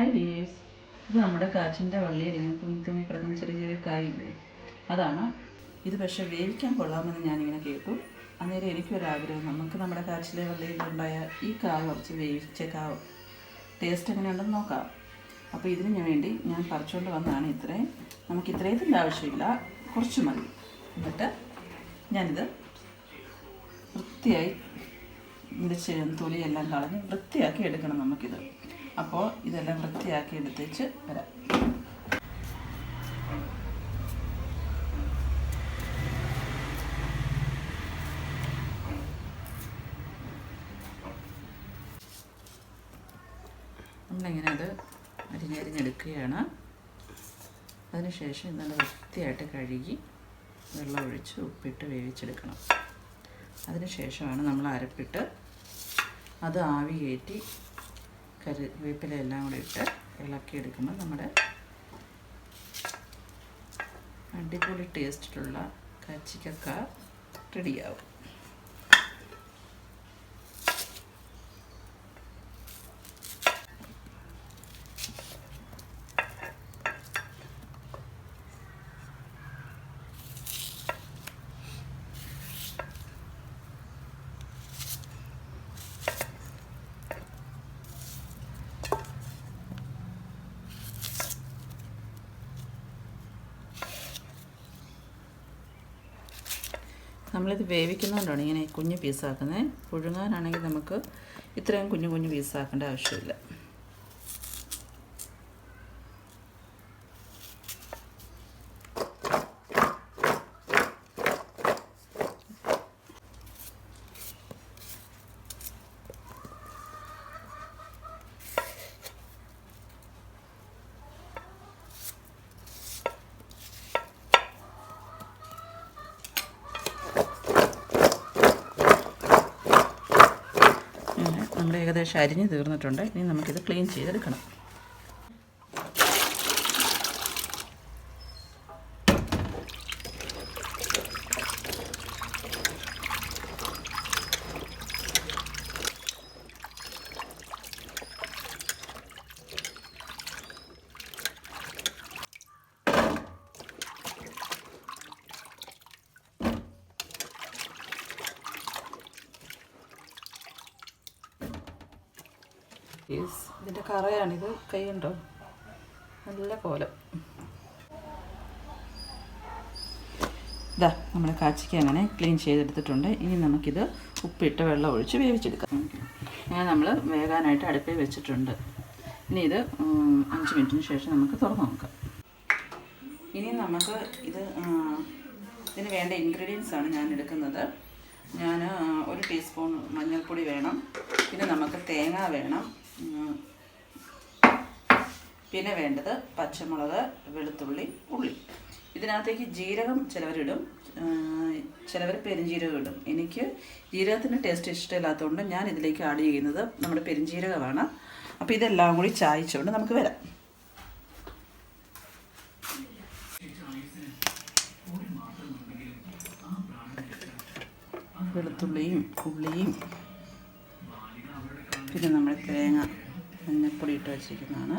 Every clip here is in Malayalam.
ഹായ് വീവേഴ്സ് ഇത് നമ്മുടെ കാച്ചിന്റെ വള്ളിയിൽ ഇങ്ങനെ കുഞ്ഞി തുമ്മി കിടക്കുന്ന ചെറിയ ചെറിയ കായില്ലേ? അതാണ്. ഇത് പക്ഷേ വേവിക്കാൻ കൊള്ളാമെന്ന് ഞാനിങ്ങനെ കേട്ടു. അന്നേരം എനിക്കൊരാഗ്രഹം. നമുക്ക് നമ്മുടെ കാച്ചിലെ വള്ളിയിലുണ്ടായ ഈ കായ കുറച്ച് വേവിച്ച കാവ് ടേസ്റ്റ് എങ്ങനെയുണ്ടെന്ന് നോക്കാം. അപ്പോൾ ഇതിന് വേണ്ടി ഞാൻ പറിച്ചുകൊണ്ട് വന്നതാണ് ഇത്രയും നമുക്ക് ഇത്രയത്തിന്റെ ആവശ്യമില്ല. കുറച്ച് മതി. എന്നിട്ട് ഞാനിത് വൃത്തിയായി ഇതിന്റെ തൊലിയെല്ലാം കളഞ്ഞ് വൃത്തിയാക്കി എടുക്കണം നമുക്കിത്. അപ്പോൾ ഇതെല്ലാം വൃത്തിയാക്കി എടുത്തേച്ച് വരാം. നമ്മളിങ്ങനെ അത് അരിഞ്ഞരിഞ്ഞെടുക്കുകയാണ് അതിനുശേഷം ഇത് വൃത്തിയായിട്ട് കഴുകി വെള്ളം ഒഴിച്ച് ഉപ്പിട്ട് വേവിച്ചെടുക്കണം. അതിനുശേഷമാണ് നമ്മൾ അരപ്പിട്ട് അത് ആവി കയറ്റി കറിവേപ്പില എല്ലാം കൂടെ ഇട്ട് ഇളക്കി എടുക്കുമ്പോൾ നമ്മുടെ അടിപൊളി ടേസ്റ്റിലുള്ള കച്ചിക്കക്ക റെഡിയാവും നമ്മളിത് വേവിക്കുന്നതുകൊണ്ടാണ് ഇങ്ങനെ കുഞ്ഞു പീസാക്കുന്നത് പുഴുങ്ങാനാണെങ്കിൽ നമുക്ക് ഇത്രയും കുഞ്ഞു കുഞ്ഞു പീസാക്കേണ്ട ആവശ്യമില്ല അങ്ങനെ നമ്മൾ ഏകദേശം അരിഞ്ഞ് തീർന്നിട്ടുണ്ട്. ഇനി നമുക്കിത് ക്ലീൻ ചെയ്തെടുക്കണം. ഇതിന്റെ കറയാണിത്. കൈ ഉണ്ടോ? നല്ല കോലം. ഇതാ നമ്മുടെ കാച്ചിക്ക് അങ്ങനെ ക്ലീൻ ചെയ്തെടുത്തിട്ടുണ്ട്. ഇനി നമുക്കിത് ഉപ്പിട്ട് വെള്ളം ഒഴിച്ച് വേവിച്ചെടുക്കാം. ഇങ്ങനെ നമ്മൾ വേകാനായിട്ട് അടുപ്പിൽ വെച്ചിട്ടുണ്ട്. ഇനി ഇത് അഞ്ച് മിനിറ്റിന് ശേഷം നമുക്ക് തുറന്നു നോക്കാം. ഇനി നമുക്ക് ഇത് ഇതിന് വേണ്ട ഇൻഗ്രീഡിയൻസ് ആണ് ഞാൻ എടുക്കുന്നത്. ഞാൻ ഒരു ടീസ്പൂൺ മഞ്ഞൾപ്പൊടി വേണം. പിന്നെ നമുക്ക് തേങ്ങ വേണം. പിന്നെ വേണ്ടത് പച്ചമുളക് വെളുത്തുള്ളി ഉള്ളി. ഇതിനകത്തേക്ക് ജീരകം ചിലവരിടും. ചിലവർ പെരുംജീരകം ഇടും. എനിക്ക് ജീരകത്തിന്റെ ടേസ്റ്റ് ഇഷ്ടമില്ലാത്തതുകൊണ്ട് ഞാൻ ഇതിലേക്ക് ആഡ് ചെയ്യുന്നത് നമ്മുടെ പെരുംജീരകമാണ് അപ്പോൾ ഇതെല്ലാം കൂടി ചായച്ചുകൊണ്ട് നമുക്ക് വരാം. വെളുത്തുള്ളിയും ഉള്ളിയും പിന്നെ നമ്മുടെ തേങ്ങ മഞ്ഞപ്പൊടി ഇട്ട് വെച്ചിരിക്കുന്നതാണ്.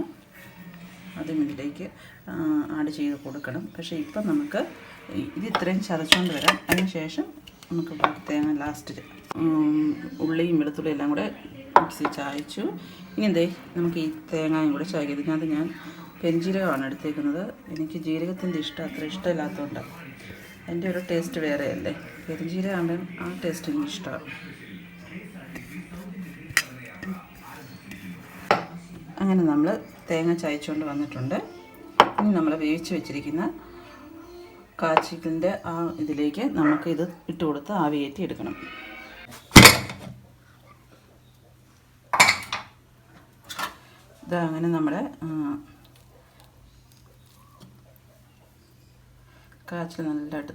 അതും ആഡ് ചെയ്ത് കൊടുക്കണം. പക്ഷേ ഇപ്പം നമുക്ക് ഇത് ഇത്രയും ചതച്ചുകൊണ്ട് വരാം. അതിന് ശേഷം നമുക്ക് തേങ്ങ ലാസ്റ്റ് ഉള്ളിയും വെളുത്തുള്ളിയും എല്ലാം കൂടെ മിക്സി ചായച്ചു. ഇനി എന്തേ നമുക്ക് ഈ തേങ്ങയും കൂടെ ചായക്കും ഇതിനകത്ത് ഞാൻ പെരുംജീരകമാണ് എടുത്തേക്കുന്നത്. എനിക്ക് ജീരകത്തിന്റെ ഇഷ്ടം അത്ര ഇഷ്ടമില്ലാത്തതുകൊണ്ട് അതിന്റെ ഒരു ടേസ്റ്റ് വേറെയല്ലേ. ആകുമ്പം ആ ടേസ്റ്റ് എനിക്ക് ഇഷ്ടമാണ് അങ്ങനെ നമ്മൾ തേങ്ങ ചായച്ചുകൊണ്ട് വന്നിട്ടുണ്ട്. ഇനി നമ്മൾ വേവിച്ച് വെച്ചിരിക്കുന്ന കാച്ചിക്കിന്റെ ആ ഇതിലേക്ക് നമുക്ക് ഇത് ഇട്ട് കൊടുത്ത് ആവിയേറ്റി എടുക്കണം. ഇത് അങ്ങനെ നമ്മുടെ കാച്ചിൽ നല്ലതായിട്ട്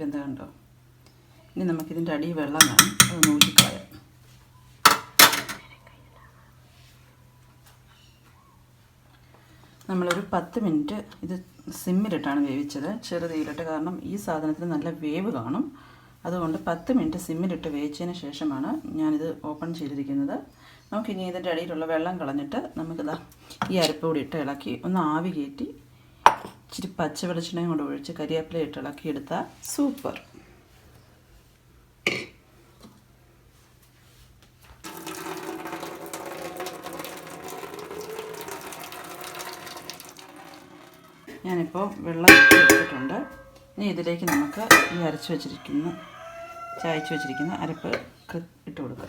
വെന്ത കണ്ടോ? ഇനി നമുക്കിതിന്റെ അടി വെള്ളം വേണം. അത് നൂറ്റിക്കളയാം നമ്മളൊരു പത്ത് മിനിറ്റ് ഇത് സിമ്മിലിട്ടാണ് വേവിച്ചത്. ചെറുതീയിലിട്ട് കാരണം ഈ സാധനത്തിന് നല്ല വേവ് കാണും. അതുകൊണ്ട് പത്ത് മിനിറ്റ് സിമ്മിലിട്ട് വേവിച്ചതിന് ശേഷമാണ് ഞാനിത് ഓപ്പൺ ചെയ്തിരിക്കുന്നത്. നമുക്കിനി ഇതിന്റെ അടിയിലുള്ള വെള്ളം കളഞ്ഞിട്ട് നമുക്കിതാ ഈ അരപ്പ് കൂടി ഇട്ട് ഇളക്കി ഒന്ന് ആവി കയറ്റി ഇച്ചിരി പച്ച വെളിച്ചെണ്ണയും കൊണ്ട് ഒഴിച്ച് കരിവേപ്പില ഇട്ട് ഇളക്കിയെടുത്താൽ സൂപ്പർ. ഞാനിപ്പോൾ വെള്ളം എടുത്തിട്ടുണ്ട്. ഇനി ഇതിലേക്ക് നമുക്ക് ഈ അരച്ച് വെച്ചിരിക്കുന്ന ചായച്ച് വെച്ചിരിക്കുന്ന അരപ്പ് ഇട്ട് കൊടുക്കുക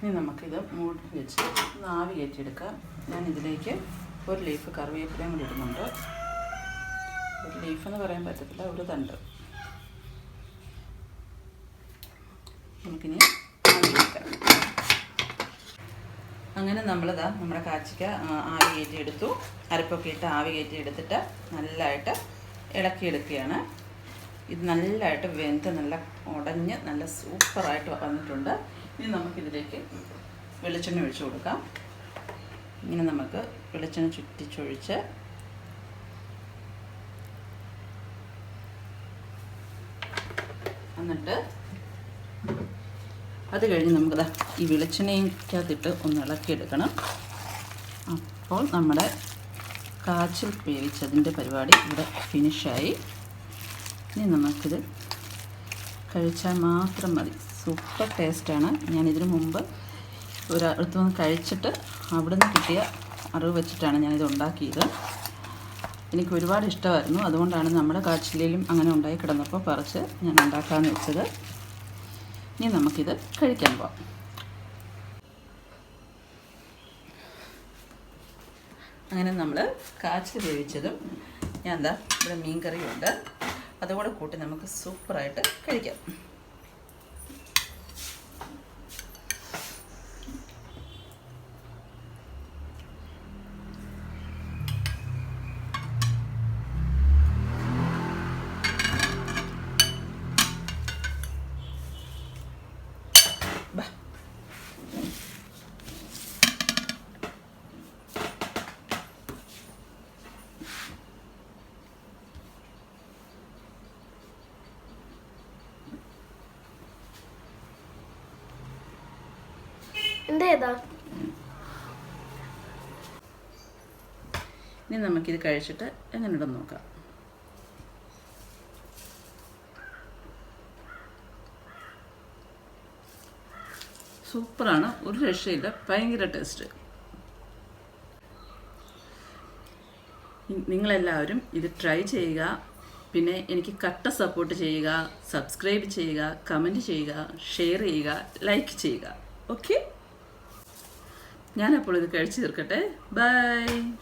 ഇനി നമുക്കിത് മൂടി വെച്ച് ഒന്ന് ആവി കയറ്റിയെടുക്കാം. ഞാൻ ഇതിലേക്ക് ഒരു ലീഫ് കറിവേപ്പിലയും കൂടി ഇടുന്നുണ്ട്. ഒരു ലീഫ് എന്ന് പറയാൻ പറ്റത്തില്ല ഒരു തണ്ട്. നമുക്കിനി അങ്ങനെ നമ്മളിതാ നമ്മുടെ കാച്ചിക്ക ആവി കയറ്റി എടുത്തു അരപ്പൊക്കെ ഇട്ട് ആവി കയറ്റി എടുത്തിട്ട് നല്ലതായിട്ട് ഇളക്കിയെടുക്കുകയാണ്. ഇത് നല്ലതായിട്ട് വെന്ത് നല്ല ഉടഞ്ഞ് നല്ല സൂപ്പറായിട്ട് വന്നിട്ടുണ്ട്. ഇനി നമുക്കിതിലേക്ക് വെളിച്ചെണ്ണ ഒഴിച്ചു കൊടുക്കാം. ഇങ്ങനെ നമുക്ക് വെളിച്ചെണ്ണ ചുറ്റിച്ചൊഴിച്ച് എന്നിട്ട് അത് കഴിഞ്ഞ് നമുക്കത് ഈ വെളിച്ചെണ്ണയ്ക്കകത്തിട്ട് ഒന്ന് ഇളക്കിയെടുക്കണം. അപ്പോൾ നമ്മുടെ കാച്ചിൽ വേവിച്ചതിന്റെ പരിപാടി ഇവിടെ ഫിനിഷായി. ഇനി നമുക്കിത് കഴിച്ചാൽ മാത്രം മതി. സൂപ്പർ ടേസ്റ്റാണ്. ഞാനിതിനു മുമ്പ് ഒരിടത്തു നിന്ന് കഴിച്ചിട്ട് അവിടുന്ന് കിട്ടിയ അറിവ് വെച്ചിട്ടാണ് ഞാനിത് ഉണ്ടാക്കിയത്. എനിക്ക് ഒരുപാട് ഇഷ്ടമായിരുന്നു. അതുകൊണ്ടാണ് നമ്മുടെ കാച്ചിലും അങ്ങനെ ഉണ്ടായി കിടന്നപ്പോൾ പറിച്ച് ഞാൻ ഉണ്ടാക്കാമെന്ന് വെച്ചത്. ഇനി നമുക്കിത് കഴിക്കാൻ പോവാം. അങ്ങനെ നമ്മൾ കാച്ചിൽ വേവിച്ചതും ഞാൻ എന്താ ഇവിടെ മീൻ കറിയുണ്ട് അതുകൂടെ കൂട്ടി നമുക്ക് സൂപ്പറായിട്ട് കഴിക്കാം. എന്തേതാ ഇനി നമുക്കിത് കഴിച്ചിട്ട് എങ്ങനെ എങ്ങനെയുണ്ടെന്ന് നോക്കാം. സൂപ്പറാണ്. ഒരു രക്ഷയില്ല. ഭയങ്കര ടേസ്റ്റ് നിങ്ങളെല്ലാവരും ഇത് ട്രൈ ചെയ്യുക. പിന്നെ എനിക്ക് കട്ട സപ്പോർട്ട് ചെയ്യുക സബ്സ്ക്രൈബ് ചെയ്യുക കമന്റ് ചെയ്യുക ഷെയർ ചെയ്യുക ലൈക്ക് ചെയ്യുക. ഓക്കെ ഞാനപ്പോൾ ഇത് കഴിച്ചു തീർക്കട്ടെ. ബൈ.